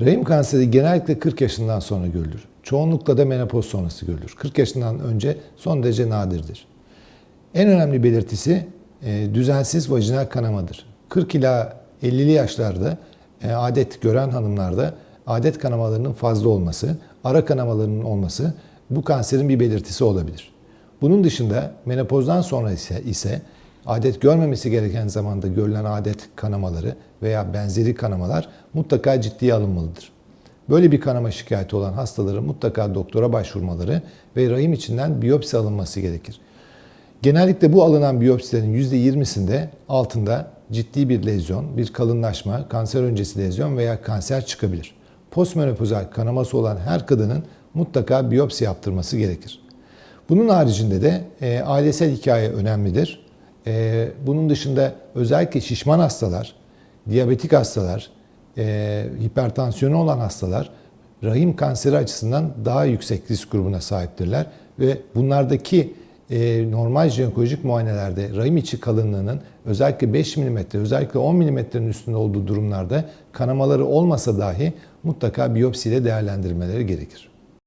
Rahim kanseri genellikle 40 yaşından sonra görülür. Çoğunlukla da menopoz sonrası görülür. 40 yaşından önce son derece nadirdir. En önemli belirtisi e, düzensiz vajinal kanamadır. 40 ila 50'li yaşlarda e, adet gören hanımlarda adet kanamalarının fazla olması, ara kanamalarının olması bu kanserin bir belirtisi olabilir. Bunun dışında menopozdan sonra ise, ise adet görmemesi gereken zamanda görülen adet kanamaları veya benzeri kanamalar mutlaka ciddiye alınmalıdır. Böyle bir kanama şikayeti olan hastaların mutlaka doktora başvurmaları ve rahim içinden biyopsi alınması gerekir. Genellikle bu alınan biyopsilerin %20'sinde altında ciddi bir lezyon, bir kalınlaşma, kanser öncesi lezyon veya kanser çıkabilir. Postmenopozal kanaması olan her kadının mutlaka biyopsi yaptırması gerekir. Bunun haricinde de e, ailesel hikaye önemlidir. E, bunun dışında özellikle şişman hastalar, diyabetik hastalar, e, hipertansiyonu olan hastalar rahim kanseri açısından daha yüksek risk grubuna sahiptirler ve bunlardaki e, normal jinekolojik muayenelerde rahim içi kalınlığının özellikle 5 mm, özellikle 10 mm'nin üstünde olduğu durumlarda kanamaları olmasa dahi mutlaka biyopsiyle değerlendirmeleri gerekir.